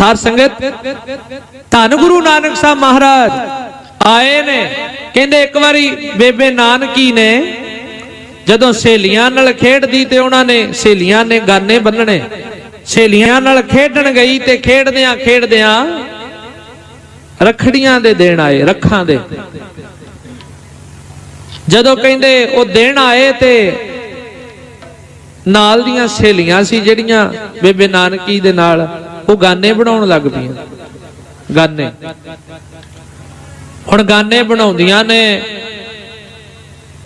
ਸਾਧ ਸੰਗਤ, ਧੰਨ ਗੁਰੂ ਨਾਨਕ ਸਾਹਿਬ ਮਹਾਰਾਜ ਆਏ ਨੇ। ਕਹਿੰਦੇ ਇੱਕ ਵਾਰੀ ਬੇਬੇ ਨਾਨਕੀ ਨੇ, ਜਦੋਂ ਸਹੇਲੀਆਂ ਨਾਲ ਖੇਡਦੀ ਤੇ ਉਹਨਾਂ ਨੇ, ਸਹੇਲੀਆਂ ਨੇ ਗਾਨੇ ਬੰਨਣੇ। ਸਹੇਲੀਆਂ ਨਾਲ ਖੇਡਣ ਗਈ ਤੇ ਖੇਡਦਿਆਂ ਖੇਡਦਿਆਂ ਰਖੜੀਆਂ ਦੇ ਦੇਣ ਆਏ, ਰੱਖਾਂ ਦੇ। ਜਦੋਂ ਕਹਿੰਦੇ ਉਹ ਦਿਨ ਆਏ ਤੇ ਨਾਲ ਦੀਆਂ ਸਹੇਲੀਆਂ ਸੀ ਜਿਹੜੀਆਂ ਬੇਬੇ ਨਾਨਕੀ ਦੇ ਨਾਲ ਉਹ ਗਾਨੇ ਬਣਾਉਣ ਲੱਗ ਪਈਆਂ। ਗਾਨੇ। ਹੁਣ ਗਾਨੇ ਬਣਾਉਂਦੀਆਂ ਨੇ।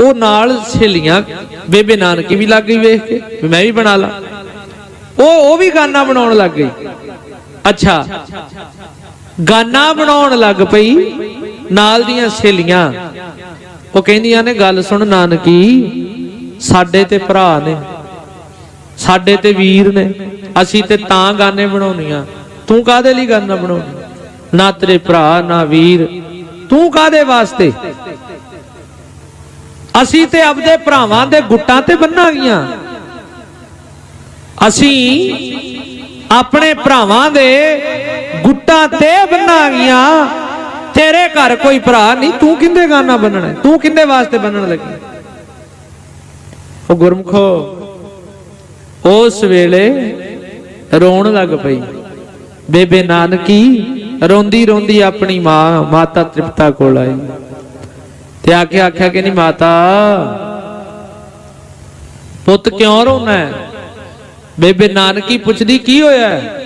ਉਹ ਨਾਲ ਸਹੇਲੀਆਂ, ਬੇਬੇ ਨਾਨਕੀ ਵੀ ਲੱਗ ਗਈ ਵੇਖ ਕੇ, ਵੀ ਮੈਂ ਵੀ ਬਣਾ ਲਾ। ਉਹ ਉਹ ਵੀ ਗਾਨਾ ਬਣਾਉਣ ਲੱਗ ਗਈ। ਅੱਛਾ। ਗਾਨਾ ਬਣਾਉਣ ਲੱਗ ਪਈ ਨਾਲ ਦੀਆਂ ਸਹੇਲੀਆਂ। ਉਹ ਕਹਿੰਦੀਆਂ ਨੇ, ਗੱਲ ਸੁਣ ਨਾਨਕੀ, ਸਾਡੇ ਤੇ ਭਰਾ ਨੇ, ਸਾਡੇ ਤੇ ਵੀਰ ਨੇ। ਅਸੀਂ ਤੇ ਤਾਂ ਗਾਨੇ ਬਣਾਉਣੀਆਂ। ਤੂੰ ਕਾਦੇ ਲਈ ਗਾਨਾ ਬਣਾਉਣੀ? ਨਾ ਤੇਰੇ ਭਰਾ, ਨਾ ਵੀਰ। ਤੂੰ ਕਾਦੇ ਵਾਸਤੇ? ਅਸੀਂ ਤੇ ਆਪਦੇ ਭਰਾਵਾਂ ਦੇ ਗੁੱਟਾਂ ਤੇ ਬੰਨਾਂਗੀਆਂ ਅਸੀਂ ਆਪਣੇ ਭਰਾਵਾਂ ਦੇ ਗੁੱਟਾਂ ਤੇ ਬੰਨਾਂਗੀਆਂ ਤੇਰੇ ਘਰ ਕੋਈ ਭਰਾ ਨਹੀਂ, ਤੂੰ ਕਿੰਦੇ ਗਾਨਾ ਬੰਨਣਾ? ਤੂੰ ਕਿੰਦੇ ਵਾਸਤੇ ਬੰਨਣ ਲੱਗੀ? ਉਹ ਗੁਰਮਖੋ, ਉਸ ਵੇਲੇ ਰੋਣ ਲੱਗ ਪਈ। ਬੇਬੇ ਨਾਨਕੀ ਰੋਂਦੀ ਰੋਂਦੀ ਆਪਣੀ ਮਾਂ, ਮਾਤਾ ਤ੍ਰਿਪਤਾ ਕੋਲ ਆਈ। ਤੇ ਆ ਕੇ ਆਖਿਆ ਕਿ ਨਹੀਂ ਮਾਤਾ, ਪੁੱਤ ਕਿਉਂ ਰੋਣਾ ਹੈ? ਬੇਬੇ ਨਾਨਕੀ ਪੁੱਛਦੀ, ਕੀ ਹੋਇਆ ਹੈ?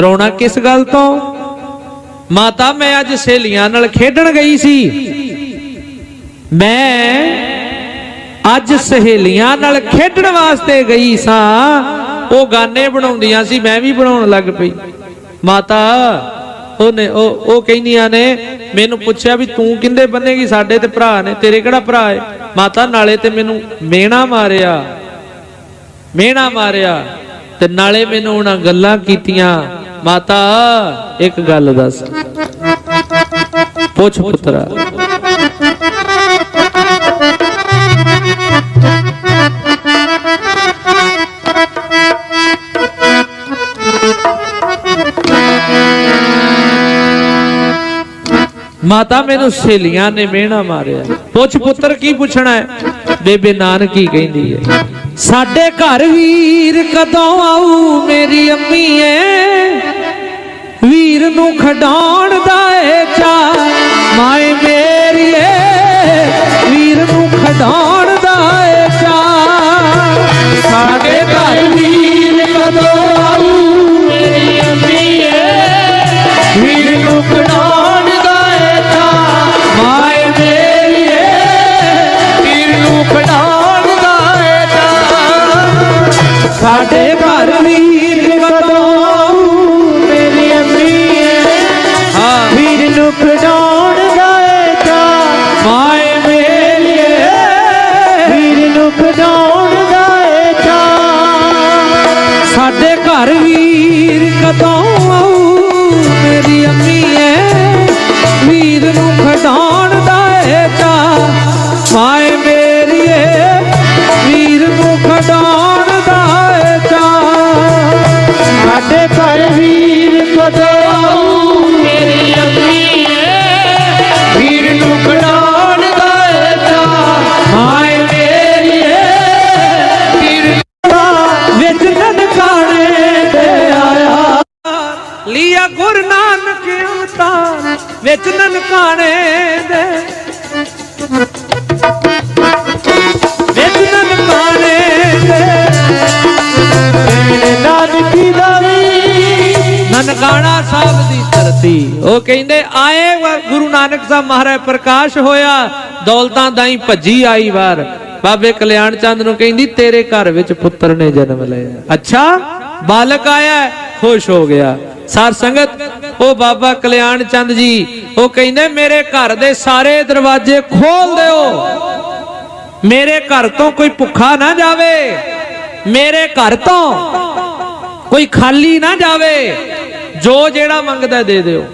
ਰੋਣਾ ਕਿਸ ਗੱਲ ਤੋਂ? ਮਾਤਾ, ਮੈਂ ਅੱਜ ਸਹੇਲੀਆਂ ਨਾਲ ਖੇਡਣ ਗਈ ਸੀ। ਮੈਂ ਅੱਜ ਸਹੇਲੀਆਂ ਨਾਲ ਖੇਡਣ ਵਾਸਤੇ ਗਈ ਸਾਂ। ਉਹ ਗਾਨੇ ਬਣਾਉਂਦੀਆਂ ਸੀ, ਮੈਂ ਵੀ ਬਣਾਉਣ ਲੱਗ ਪਈ। ਮਾਤਾ, ਉਹਨੇ, ਉਹ ਉਹ ਕਹਿੰਦੀਆਂ ਨੇ, ਮੈਨੂੰ ਪੁੱਛਿਆ ਵੀ ਤੂੰ ਕਿੰਦੇ ਬੰਨੇਗੀ? ਸਾਡੇ ਤੇ ਭਰਾ ਨੇ, ਤੇਰੇ ਕਿਹੜਾ ਭਰਾ ਹੈ ਮਾਤਾ, ਨਾਲੇ ਤੇ ਮੈਨੂੰ ਮੇਣਾ ਮਾਰਿਆ। ਮੇਣਾ ਮਾਰਿਆ। ਤੇ ਨਾਲੇ ਮੈਨੂੰ ਉਹਨਾਂ ਗੱਲਾਂ ਕੀਤੀਆਂ। ਮਾਤਾ, ਇੱਕ ਗੱਲ ਦੱਸ। ਪੁੱਛ ਪੁੱਤਰਾ। ਮਾਤਾ ਮੈਨੂੰ ਸਹੇਲੀਆਂ ਨੇ ਮਿਹਣਾ ਮਾਰਿਆ। ਪੁੱਛ ਪੁੱਤਰ ਕੀ ਪੁੱਛਣਾ ਹੈ? ਬੇਬੇ ਨਾਨਕੀ ਕਹਿੰਦੀ ਹੈ, ਸਾਡੇ ਘਰ ਵੀਰ ਕਦੋਂ ਆਊ ਮੇਰੀ ਅੰਮੀ ਏ ਵੀਰ ਨੂੰ ਖਡਾਉਣ ਦਾ ਏ ਚਾ ਮਾਏ ਸਾਡੇ ਵਿੱਚ ਨਨਕਾਣੇ ਦੇ। ਵਿੱਚ ਨਨਕਾਣੇ ਦੇ। ਨਾਨਕੀ ਦਾ ਵੀ ਨਨਕਾਣਾ ਸਾਹਿਬ ਦੀ ਧਰਤੀ। ਉਹ ਕਹਿੰਦੇ, ਆਏ ਵਾ- ਗੁਰੂ ਨਾਨਕ ਸਾਹਿਬ ਮਹਾਰਾਜ ਪ੍ਰਕਾਸ਼ ਹੋਇਆ, ਦੌਲਤਾਂ ਦਾਈ ਭੱਜੀ ਆਈ ਵਾਰ। ਬਾਬੇ ਕਲਿਆਣ ਚੰਦ ਨੂੰ ਕਹਿੰਦੀ, ਤੇਰੇ ਘਰ ਵਿੱਚ ਪੁੱਤਰ ਨੇ ਜਨਮ ਲਿਆ। ਅੱਛਾ, ਬਾਲਕ ਆਇਆ, ਖੁਸ਼ ਹੋ ਗਿਆ। ਸਾਰ ਸੰਗਤ, ਉਹ ਬਾਬਾ ਕਲਿਆਣ ਚੰਦ ਜੀ, ਉਹ ਕਹਿੰਦੇ, ਮੇਰੇ ਘਰ ਦੇ ਸਾਰੇ ਦਰਵਾਜ਼ੇ ਖੋਲ ਦਿਓ। ਮੇਰੇ ਘਰ ਤੋਂ ਕੋਈ ਭੁੱਖਾ ਨਾ ਜਾਵੇ। ਮੇਰੇ ਘਰ ਤੋਂ ਕੋਈ ਖਾਲੀ ਨਾ ਜਾਵੇ। ਜੋ ਜਿਹੜਾ ਮੰਗਦਾ ਦੇ ਦਿਓ।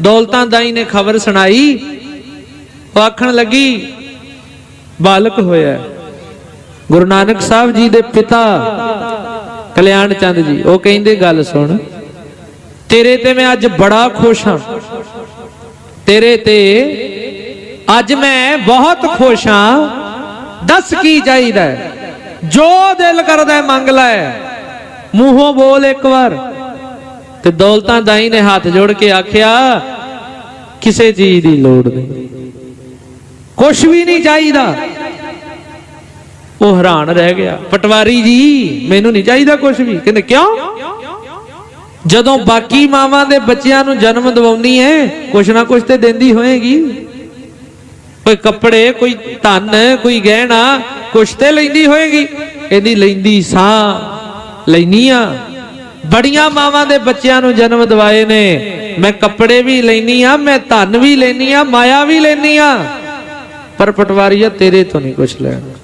ਦੌਲਤਾਂ ਦਾਈ ਨੇ ਖਬਰ ਸੁਣਾਈ। ਉਹ ਆਖਣ ਲੱਗੀ, ਬਾਲਕ ਹੋਇਆ ਗੁਰੂ ਨਾਨਕ ਸਾਹਿਬ ਜੀ ਦੇ ਪਿਤਾ ਕਲਿਆਣ ਚੰਦ ਜੀ, ਉਹ ਕਹਿੰਦੇ, ਗੱਲ ਸੁਣ। ਤੇਰੇ ਤੇ ਮੈਂ ਅੱਜ ਬੜਾ ਖੁਸ਼ ਹਾਂ। ਤੇਰੇ ਤੇ ਅੱਜ ਮੈਂ ਬਹੁਤ ਖੁਸ਼ ਹਾਂ। ਦੱਸ ਕੀ ਚਾਹੀਦਾ ਜੋ ਦਿਲ ਕਰਦਾ ਮੰਗ ਲੈ। ਮੂੰਹੋਂ ਬੋਲ ਇੱਕ ਵਾਰ। ਤੇ ਦੌਲਤਾਂ ਦਾਈ ਨੇ ਹੱਥ ਜੋੜ ਕੇ ਆਖਿਆ, ਕਿਸੇ ਚੀਜ਼ ਦੀ ਲੋੜ ਨਹੀਂ। ਕੁਝ ਵੀ ਨਹੀਂ ਚਾਹੀਦਾ। ਉਹ ਹੈਰਾਨ ਰਹਿ ਗਿਆ। ਪਟਵਾਰੀ ਜੀ, ਮੈਨੂੰ ਨਹੀਂ ਚਾਹੀਦਾ ਕੁਝ ਵੀ। ਕਹਿੰਦੇ, ਕਿਉਂ? ਜਦੋਂ ਬਾਕੀ ਮਾਵਾਂ ਦੇ ਬੱਚਿਆਂ ਨੂੰ ਜਨਮ ਦਿਵਾਉਣੀ ਹੈ ਕੁਛ ਨਾ ਕੁਛ ਤੇ ਦਿੰਦੀ ਹੋਏਗੀ। ਕੋਈ ਕੱਪੜੇ, ਕੋਈ ਧਨ, ਕੋਈ ਗਹਿਣਾ, ਕੁਛ ਤੇ ਲੈਂਦੀ ਹੋਏਗੀ। ਇਹਦੀ ਲੈਂਦੀ ਸਾਂ ਲੈਨੀਆਂ ਬੜੀਆਂ ਮਾਵਾਂ ਦੇ ਬੱਚਿਆਂ ਨੂੰ ਜਨਮ ਦਿਵਾਏ ਨੇ। ਮੈਂ ਕੱਪੜੇ ਵੀ ਲੈਨੀ ਆ ਮੈਂ ਧਨ ਵੀ ਲੈਨੀ ਆ ਮਾਇਆ ਵੀ ਲੈਨੀ ਆ ਪਰ ਪਟਵਾਰੀਆ, ਤੇਰੇ ਤੋਂ ਨਹੀਂ ਕੁਛ ਲੈਣਾ।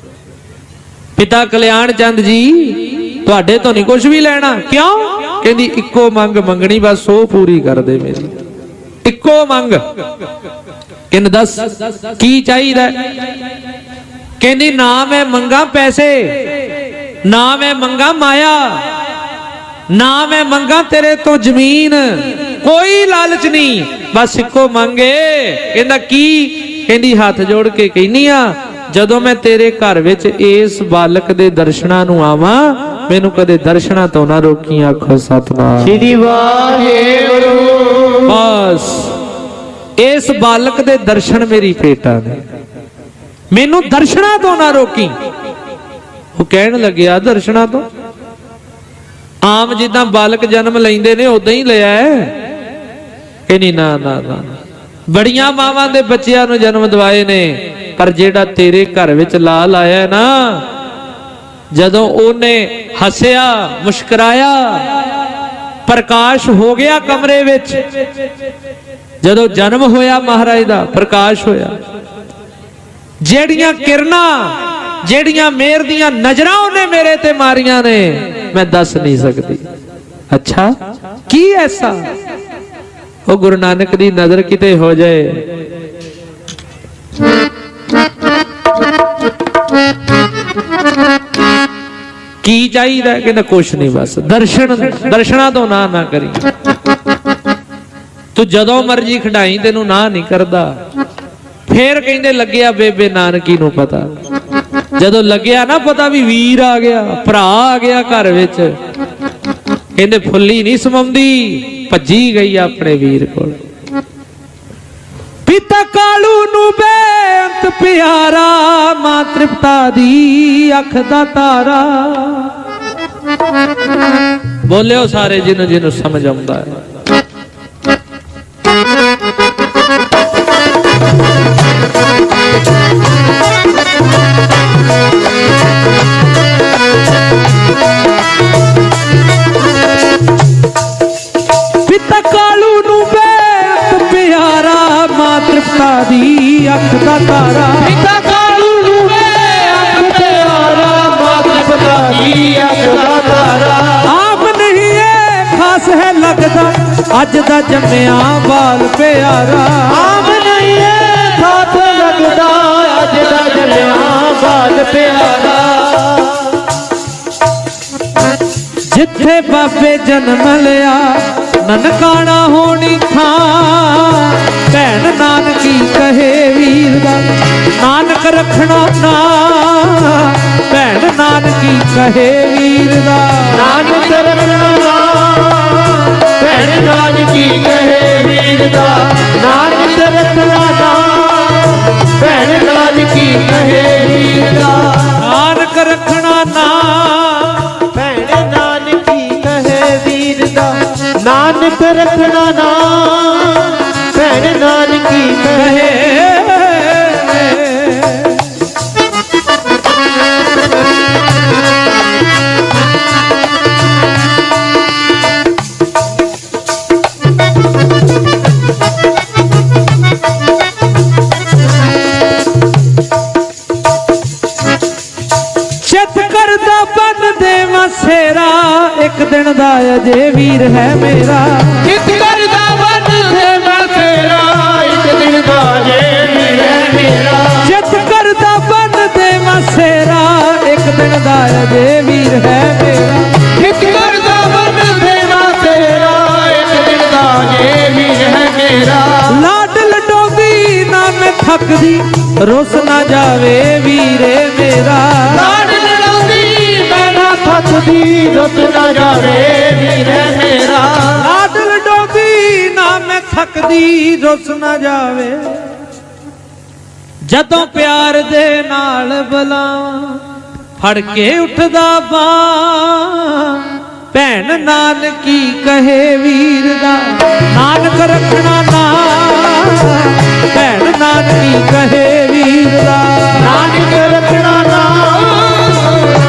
ਪਿਤਾ ਕਲਿਆਣ ਚੰਦ ਜੀ, ਤੁਹਾਡੇ ਤੋਂ ਨਹੀਂ ਕੁਝ ਵੀ ਲੈਣਾ। ਕਿਉਂ? ਕਹਿੰਦੀ, ਇੱਕੋ ਮੰਗ ਮੰਗਣੀ, ਬਸ ਉਹ ਪੂਰੀ ਕਰ ਦੇ ਮੇਰੀ। ਇੱਕੋ ਮੰਗ। ਕਿੰਨ ਦੱਸ, ਕੀ ਚਾਹੀਦਾ? ਕਹਿੰਦੀ, ਨਾ ਮੈਂ ਮੰਗਾ ਪੈਸੇ, ਨਾ ਮੈਂ ਮੰਗਾ ਮਾਇਆ, ਨਾ ਮੈਂ ਮੰਗਾ ਤੇਰੇ ਤੋਂ ਜ਼ਮੀਨ, ਕੋਈ ਲਾਲਚ ਨਹੀਂ, ਬਸ ਇੱਕੋ ਮੰਗੇ ਕਹਿੰਦਾ, ਕੀ? ਕਹਿੰਦੀ, ਹੱਥ ਜੋੜ ਕੇ ਕਹਿਨੀ ਆ, ਜਦੋਂ ਮੈਂ ਤੇਰੇ ਘਰ ਵਿੱਚ ਇਸ ਬਾਲਕ ਦੇ ਦਰਸ਼ਨਾਂ ਨੂੰ ਆਵਾਂ ਮੈਨੂੰ ਕਦੇ ਦਰਸ਼ਨਾਂ ਤੋਂ ਨਾ ਰੋਕੀ ਆਖੋ ਸਤਨਾਮ। ਸ੍ਰੀ ਵਾਹਿਗੁਰੂ। ਬਸ ਇਸ ਬਾਲਕ ਦੇ ਦਰਸ਼ਨ ਮੇਰੀ ਭੇਟਾ ਨੇ। ਮੈਨੂੰ ਦਰਸ਼ਨਾਂ ਤੋਂ ਨਾ ਰੋਕੀ। ਉਹ ਕਹਿਣ ਲੱਗਿਆ ਦਰਸ਼ਨਾਂ ਤੋਂ? ਆਮ ਜਿੱਦਾਂ ਬਾਲਕ ਜਨਮ ਲੈਂਦੇ ਨੇ ਉਦਾਂ ਹੀ ਲਿਆ ਹੈ। ਕਿ ਨਹੀਂ ਨਾ ਨਾ ਨਾ ਨਾ। ਬੜੀਆਂ ਮਾਵਾਂ ਦੇ ਬੱਚਿਆਂ ਨੂੰ ਜਨਮ ਦਿਵਾਏ ਨੇ ਪਰ ਜਿਹੜਾ ਤੇਰੇ ਘਰ ਵਿੱਚ ਲਾਲ ਆਇਆ ਹੈ ਨਾ ਜਦੋਂ ਉਹਨੇ ਹੱਸਿਆ, ਮੁਸਕਰਾਇਆ, ਪ੍ਰਕਾਸ਼ ਹੋ ਗਿਆ ਕਮਰੇ ਵਿੱਚ। ਜਦੋਂ ਜਨਮ ਹੋਇਆ ਮਹਾਰਾਜ ਦਾ, ਪ੍ਰਕਾਸ਼ ਹੋਇਆ। ਜਿਹੜੀਆਂ ਕਿਰਨਾਂ, ਜਿਹੜੀਆਂ ਮੇਰ ਦੀਆਂ ਨਜ਼ਰਾਂ ਉਹਨੇ ਮੇਰੇ ਤੇ ਮਾਰੀਆਂ ਨੇ, ਮੈਂ ਦੱਸ ਨਹੀਂ ਸਕਦੀ। ਅੱਛਾ? ਕੀ ਐਸਾ? ਉਹ ਗੁਰੂ ਨਾਨਕ ਦੀ ਨਜ਼ਰ ਕਿਤੇ ਹੋ ਜਾਏ। ਕੀ ਚਾਹੀਦਾ ਕਹਿੰਦਾ ਕੁਛ ਨਹੀਂ, ਬਸ ਦਰਸ਼ਨ, ਦਰਸ਼ਨਾਂ ਤੋਂ ਨਾ ਨਾ ਕਰੀ। ਤੂੰ ਜਦੋਂ ਮਰਜ਼ੀ ਖਡਾਈ, ਤੈਨੂੰ ਨਾ ਨਹੀਂ ਕਰਦਾ। ਫੇਰ ਕਹਿੰਦੇ ਲੱਗਿਆ ਬੇਬੇ ਨਾਨਕੀ ਨੂੰ ਪਤਾ। ਜਦੋਂ ਲੱਗਿਆ ਨਾ ਪਤਾ ਵੀ ਵੀਰ ਆ ਗਿਆ, ਭਰਾ ਆ ਗਿਆ ਘਰ ਵਿੱਚ। ਕਹਿੰਦੇ ਫੁੱਲੀ ਨਹੀਂ ਸਮਾਉਂਦੀ, ਭੱਜੀ ਗਈ ਆਪਣੇ ਵੀਰ ਕੋਲ। ਪਿਤਾ ਕਾਲੂ ਨੂੰ ਬੇਅੰਤ ਪਿਆਰਾ, ਮਾਂ ਤ੍ਰਿਪਤਾ ਦੀ ਅੱਖ ਦਾ ਤਾਰਾ। ਬੋਲਿਓ ਸਾਰੇ ਜਿਹਨੂੰ ਜਿਹਨੂੰ ਸਮਝ ਆਉਂਦਾ ਹੈ। ਅੱਜ ਦਾ ਜੰਮਿਆ ਬਾਲ ਪਿਆਰਾ। ਆਮ ਨਹੀਂ ਇਹ ਸਾਥ ਲੱਗਦਾ, ਅੱਜ ਦਾ ਜਲਿਆ ਬਾਲ ਪਿਆਰਾ। ਜਿੱਥੇ ਬਾਬੇ ਜਨਮ ਲਿਆ, ਨਨਕਾਣਾ ਹੋਣੀ ਥਾਂ। ਭੈਣ ਨਾਨਕੀ ਕਹੇ ਵੀਰ ਦਾ, ਨਾਨਕ ਰੱਖਣਾ ਨਾ। ਭੈਣ ਨਾਨਕੀ ਕਹੇ ਦਾ ਨਾਨਕ ਰਖਣਾ ਨਾ ਭੈਣ ਨਾਨਕੀ ਕਹੇ ਵੀਰ ਦਾ ਨਾਨਕ ਰੱਖਣਾ ਨਾ। ਭੈਣ ਨਾਨਕੀ ਕਹੇ ਵੀਰ ਦਾ ਨਾਨਕ ਰਖਣਾ ਨਾ। ਭੈਣ ਨਾਨਕੀ ਕਹੇ ਸੇਰਾ ਇੱਕ ਦਿਨ ਦਾ ਅਜੇ ਵੀਰ ਹੈ ਮੇਰਾ। ਜਿੱਤ ਕਰਦਾ ਵਨ ਹੈ ਮੈਂ ਇੱਕ ਦਿਨ ਦਾ ਅਜੇ ਵੀਰ ਹੈ ਮੇਰਾ। ਜਿੱਤ ਕਰਦਾ ਵਨ ਦੇ ਮੈਂ ਇੱਕ ਦਿਨ ਦਾ ਅਜੇ ਵੀਰ ਹੈ ਮੇਰਾ। ਜਿੱਤ ਕਰਦਾ ਵਨ ਦੇ ਮੈਂ ਇੱਕ ਦਿਨ ਦਾ ਅਜੇ ਵੀਰ ਹੈ ਮੇਰਾ। ਲਾਡ ਲਟੋਦੀ ਨਾ ਮੈਂ ਥੱਕਦੀ ਰੋਸ ਨਾ ਜਾਵੇ ਮੈਂ ਰੁੱਸ ਨਾ ਜਾਵੇ। ਜਦੋਂ ਪਿਆਰ ਦੇ ਨਾਲ ਬੁਲਾਵਾਂ, ਫੜ ਕੇ ਉੱਠਦਾ ਬਾਂ। ਭੈਣ ਨਾਨਕੀ ਕਹੇ ਵੀਰ ਦਾ, ਨਾਨਕ ਰੱਖਣਾ ਨਾ। ਭੈਣ ਨਾਨਕੀ ਕਹੇ ਵੀਰ ਦਾ, ਨਾਨਕ ਰੱਖਣਾ ਨਾ।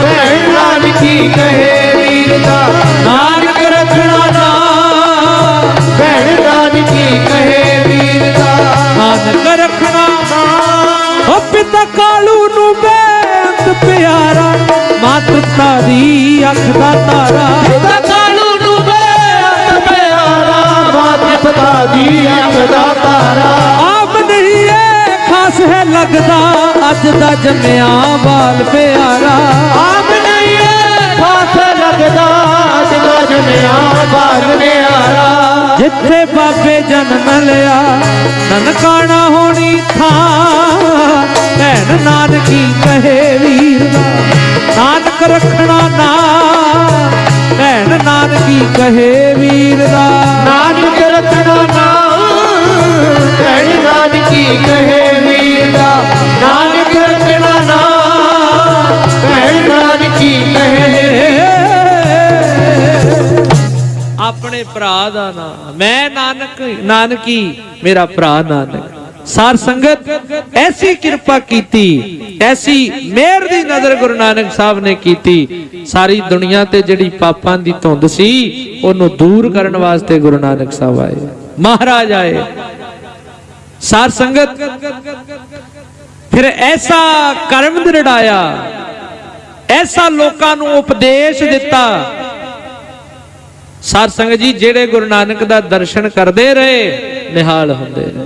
ਭੈਣ ਨਾਨਕੀ ਕਹੇ ਵੀਰ ਦਾ, ਨਾਨਕ ਰੱਖਣਾ ਨਾ। ਪਿਤਾ ਕਾਲੂ ਨੂੰ ਬੇਤ ਪਿਆਰਾ ਮਾਤ ਤਾਰੀ ਅੱਖ ਦਾ ਤਾਰਾ। ਪਿਤਾ ਕਾਲੂ ਨੂੰ ਬੇਅੰਤ ਪਿਆਰਾ ਮਾਤ ਦੀ ਅੱਖ ਦਾ ਤਾਰਾ। ਆਪ ਨਹੀਂ ਏ ਖਾਸ ਹੈ ਲੱਗਦਾ ਅੱਜ ਦਾ ਜੰਮਿਆ ਬਾਲ ਪਿਆਰਾ। ਆਪ ਨਹੀਂ ਏ ਖਾਸ ਲੱਗਦਾ ਜਿਦਾ ਜਨਿਆ ਬਾਲ ਨਿਆਰਾ ਜਿੱਥੇ ਬਾਬੇ ਜਨਮ ਲਿਆ ਨਨਕਾਣਾ ਹੋਣੀ ਥਾਂ। ਭੈਣ ਨਾਨਕੀ ਕਹੇ ਵੀਰ ਦਾ, ਨਾਨਕ ਰੱਖਣਾ ਨਾ। ਭੈਣ ਨਾਨਕੀ ਕਹੇ ਵੀਰ ਦਾ, ਨਾਨਕ ਰੱਖਣਾ ਨਾ। ਭੈਣ ਨਾਨਕੀ ਕਹੇ ਵੀਰ ਦਾ, ਨਾਨਕ ਰੱਖਣਾ ਨਾ। ਭੈਣ ਨਾਨਕੀ ਕਹੇ। ਆਪਣੇ ਭਰਾ ਦਾ ਨਾਮ, ਮੈਂ ਨਾਨਕ, ਨਾਨਕੀ, ਮੇਰਾ ਭਰਾ ਨਾਨਕ। ਸਾਰ ਸੰਗਤ ਐਸੀ ਕਿਰਪਾ ਕੀਤੀ ਐਸੀ ਮਿਹਰ ਦੀ ਨਜ਼ਰ ਗੁਰੂ ਨਾਨਕ ਸਾਹਿਬ ਨੇ ਕੀਤੀ ਸਾਰੀ ਦੁਨੀਆ ਤੇ ਜਿਹੜੀ ਪਾਪਾਂ ਦੀ ਧੁੰਦ ਸੀ ਉਹਨੂੰ ਦੂਰ ਕਰਨ ਵਾਸਤੇ ਗੁਰੂ ਨਾਨਕ ਸਾਹਿਬ ਆਏ ਮਹਾਰਾਜ ਆਏ ਸਾਰ ਸੰਗਤ ਫਿਰ ਐਸਾ ਕਰਮ ਦ੍ਰਿੜਾਇਆ ਐਸਾ ਲੋਕਾਂ ਨੂੰ ਉਪਦੇਸ਼ ਦਿੱਤਾ ਸਾਧ ਸੰਗਤ ਜੀ ਜਿਹੜੇ ਗੁਰੂ ਨਾਨਕ ਦਾ ਦਰਸ਼ਨ ਕਰਦੇ ਰਹੇ ਨਿਹਾਲ ਹੁੰਦੇ ਨੇ